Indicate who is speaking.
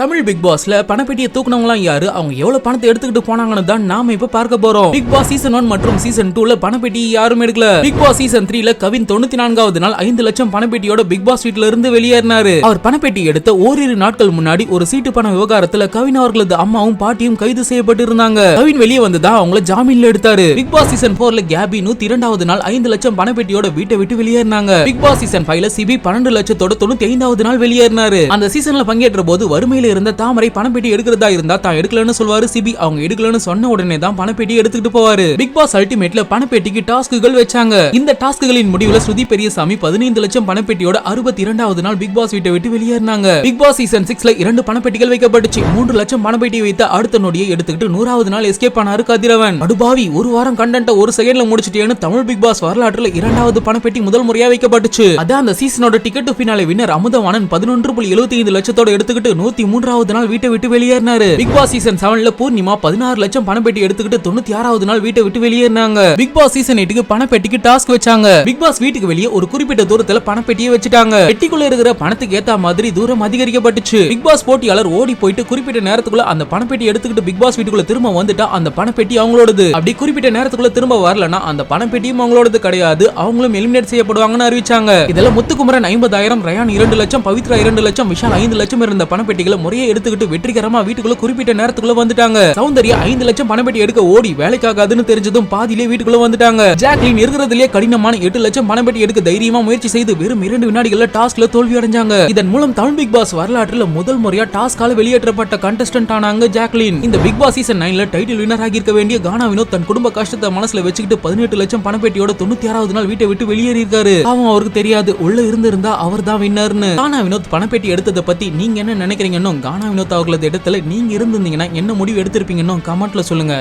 Speaker 1: Tamil big பாஸ்ல பணப்பெட்டியை தூக்குனவங்களாம் யாரு? அவங்க எவ்வளவு பணத்தை எடுத்துக்கிட்டு போனாங்கன்னு தான் நாம இப்ப பார்க்க போறோம். பிக் பாஸ் சீசன் ஒன் மற்றும் சீசன் டூல பணப்பெட்டி யாரும் எடுக்கல. பிக் பாஸ் சீசன் த்ரீல கவின் தொண்ணூத்தி நான்காவது நாள் ஐந்து லட்சம் பணப்பெட்டியோட பிக் பாஸ் வீட்ல இருந்து வெளியேறினாரு. அவர் பணப்பெட்டி எடுத்த ஓரிரு நாட்கள் முன்னாடி ஒரு சீட்டு பண விவகாரத்துல கவின் அவர்களது அம்மாவும் பாட்டியும் கைது செய்யப்பட்டு இருந்தாங்க. கவின் வெளியே வந்துதான் அவங்கள ஜாமீன்ல எடுத்தாரு. பிக் பாஸ் சீசன் போர்ல கேபி நூத்தி இரண்டாவது நாள் ஐந்து லட்சம் பணப்பெட்டியோட வீட்டை விட்டு வெளியேறினாங்க. பிக் பாஸ் சீசன் ஃபைவ்ல சிபி பன்னெண்டு லட்சத்தோட தொண்ணூத்தி ஐந்தாவது நாள் வெளியேறினாரு. அந்த சீசன்ல பங்கேற்ற போது வறுமையில இருந்த தாமரை பணப்பெட்டி எடுக்கிறதா இருந்தா தான் எடுக்கலன்னு சொல்வாரு சிபி. அவங்க எடுக்கலன்னு சொன்ன உடனே தான் பணப்பெட்டி எடுத்துக்கிட்டு போவாரு. பிக் பாஸ் அல்டிமேட்ல பணப்பெட்டிக்கு டாஸ்க்குகள் வச்சாங்க. இந்த டாஸ்க்குகளின் முடிவுல ஸ்ருதி பெரியசாமி பதினைந்து லட்சம் பணப்பெட்டியோட அறுபத்தி இரண்டாவது நாள் பிக் பாஸ் வீட்டை விட்டு வெளியேறினாங்க. பிக் பாஸ் சீசன் சிக்ஸ்ல இரண்டு பணப்பெட்டிகள் வைக்கப்பட்டுச்சு. மூன்று லட்சம் பணப்பெட்டி வைத்த அடுத்த நொடியை எடுத்துக்கிட்டு நூறாவது நாள் எஸ்கேப் ஆனாரு கதிரவன். அடுபாவி ஒரு வாரம் கண்டென்ட ஒரு செகண்ட்ல முடிச்சிட்டேன்னு தமிழ் பிக் பாஸ் வரலாற்றுல இரண்டாவது பணப்பெட்டி முதல் முறையா வைக்கப்பட்டுச்சு. அதான் அந்த சீசனோட டிக்கெட் பின்னாலே வின்னர் அமுதவாணன் பதினொன்று புள்ளி எழுபத்தி ஐந்து லட்சத்தோட எடுத்துக்கிட்டு நூத்தி மூன்றாவது நாள் வீட்டை விட்டு வெளியேறினாரு. பிக் பாஸ் சீசன் செவன்ல பூர்ணிமா பதினாறு லட்சம் பணப்பெட்டி எடுத்துக்கிட்டு தொண்ணூத்தி ஆறாவது நாள் வீட்டை விட்டு வெளியேறினாங்க. பிக் பாஸ் சீசன் எயிட்டுக்கு பணப்பெட்டிக்கு டாஸ்க் வச்சாங்க. பிக் பாஸ் வீட்டுக்கு வெளியே ஒரு குறிப்பிட்ட தூரத்துல பணப்பெட்டியை வச்சுட்டாங்க. பெட்டிக்குள்ள இருக்கிற பணத்துக்கு ஏத்த மாதிரி தூரம் அதிகரிக்கப்பட்டுச்சு. பிக் பாஸ் போட்டியாளர் ஓடி போயிட்டு குறிப்பிட்ட நேரத்துக்குள்ள அந்த பணப்பெட்டி எடுத்துக்கிட்டு பிக் பாஸ் வீட்டுக்குள்ள திரும்ப வந்துட்டா அந்த பணப்பெட்டி அவங்களோடது. அப்படி குறிப்பிட்ட நேரத்துக்குள்ள திரும்ப வரலனா அந்த பணப்பெட்டியும் அவங்களோடது கிடையாது. அவங்களும் எலிமினேட் செய்யப்படுவாங்கன்னு அறிவிச்சாங்க. இதெல்லாம் முத்துக்குமரன் ஐம்பதாயிரம் ரயான் இரண்டு லட்சம் பவித்ரா இரண்டு லட்சம் விஷால் ஐந்து லட்சம் இருந்த பணப்பெட்டிகளை முறையே எடுத்துக்கிட்டு வெற்றிகரமா வீட்டுக்குள்ள குறிப்பிட்ட நேரத்துக்குள்ள வந்துட்டாங்க. சௌந்தர்யா ஐந்து லட்சம் பணப்பெட்டி எடுக்க ஓடி வேலைக்காகாதுன்னு தெரிஞ்சதும் பாதியிலே வீட்டுக்குள்ள வந்துட்டாங்க. ஜாக்லின் இருக்கிறதுலயே கடினமான எட்டு லட்சம் பணப்பெட்டி எடுக்க தைரியமா முயற்சி செய்து வெறும் இரண்டு வினாடிகள்ல டாஸ்க்ல தோல்வி அடைஞ்சாங்க இதன் மூலம் தமிழ் பிக் பாஸ் வரலாற்றுல முதல் முறையா டாஸ்கால வெளியேற்றப்பட்ட கண்டஸ்டன்ட் ஆனாங்க ஜாக்லின். இந்த பிக் பாஸ் சீசன் நைன்ல டைட்டில் வினர் ஆகியிருக்க வேண்டிய கானா வினோத் தன் குடும்ப கஷ்டத்தை மனசுல வச்சுக்கிட்டு பதினெட்டு லட்சம் பணப்பெட்டியோட தொண்ணூத்தி ஆறாவது நாள் வீட்டை விட்டு வெளியேறி இருக்காரு அவன் அவருக்கு தெரியாது. உள்ள இருந்திருந்தா அவர் தான் வின்னர்னு கானா வினோத் பணப்பெட்டி எடுத்ததை பத்தி நீங்க என்ன நினைக்கிறீங்கன்னு கானா வினோத் அவர்களது இடத்துல நீங்க இருந்திருந்தீங்கன்னா என்ன முடிவு எடுத்திருப்பீங்கன்னு கமெண்ட்ல சொல்லுங்க.